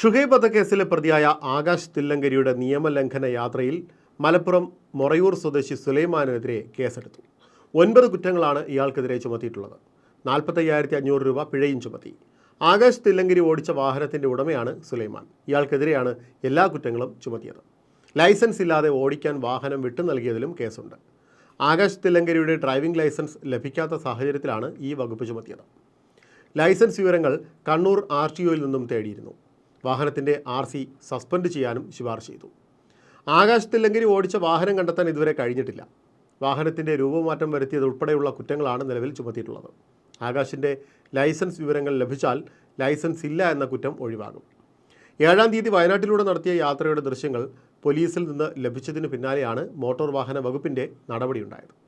ഷുഹൈബ് വധക്കേസിലെ പ്രതിയായ ആകാശ് തില്ലങ്കരിയുടെ നിയമലംഘന യാത്രയിൽ മലപ്പുറം മൊറയൂർ സ്വദേശി സുലൈമാനെതിരെ കേസെടുത്തു. ഒൻപത് കുറ്റങ്ങളാണ് ഇയാൾക്കെതിരെ ചുമത്തിയിട്ടുള്ളത്. നാൽപ്പത്തയ്യായിരത്തി അഞ്ഞൂറ് രൂപ പിഴയും ചുമത്തി. ആകാശ് തില്ലങ്കരി ഓടിച്ച വാഹനത്തിന്റെ ഉടമയാണ് സുലൈമാൻ. ഇയാൾക്കെതിരെയാണ് എല്ലാ കുറ്റങ്ങളും ചുമത്തിയത്. ലൈസൻസ് ഇല്ലാതെ ഓടിക്കാൻ വാഹനം വിട്ടു നൽകിയതിലും കേസുണ്ട്. ആകാശ് തില്ലങ്കരിയുടെ ഡ്രൈവിംഗ് ലൈസൻസ് ലഭിക്കാത്ത സാഹചര്യത്തിലാണ് ഈ വകുപ്പ് ചുമത്തിയത്. ലൈസൻസ് വിവരങ്ങൾ കണ്ണൂർ ആർ നിന്നും തേടിയിരുന്നു. വാഹനത്തിന്റെ ആർ സി സസ്പെൻഡ് ചെയ്യാനും ശുപാർശ ചെയ്തു. ആകാശത്തിൽ തില്ലങ്കരി ഓടിച്ച വാഹനം കണ്ടെത്താൻ ഇതുവരെ കഴിഞ്ഞിട്ടില്ല. വാഹനത്തിന്റെ രൂപമാറ്റം വരുത്തിയത് ഉൾപ്പെടെയുള്ള കുറ്റങ്ങളാണ് നിലവിൽ ചുമത്തിയിട്ടുള്ളത്. ആകാശിന്റെ ലൈസൻസ് വിവരങ്ങൾ ലഭിച്ചാൽ ലൈസൻസ് ഇല്ല എന്ന കുറ്റം ഒഴിവാകും. ഏഴാം തീയതി വയനാട്ടിലൂടെ നടത്തിയ യാത്രയുടെ ദൃശ്യങ്ങൾ പോലീസിൽ നിന്ന് ലഭിച്ചതിന് പിന്നാലെയാണ് മോട്ടോർ വാഹന വകുപ്പിന്റെ നടപടിയുണ്ടായത്.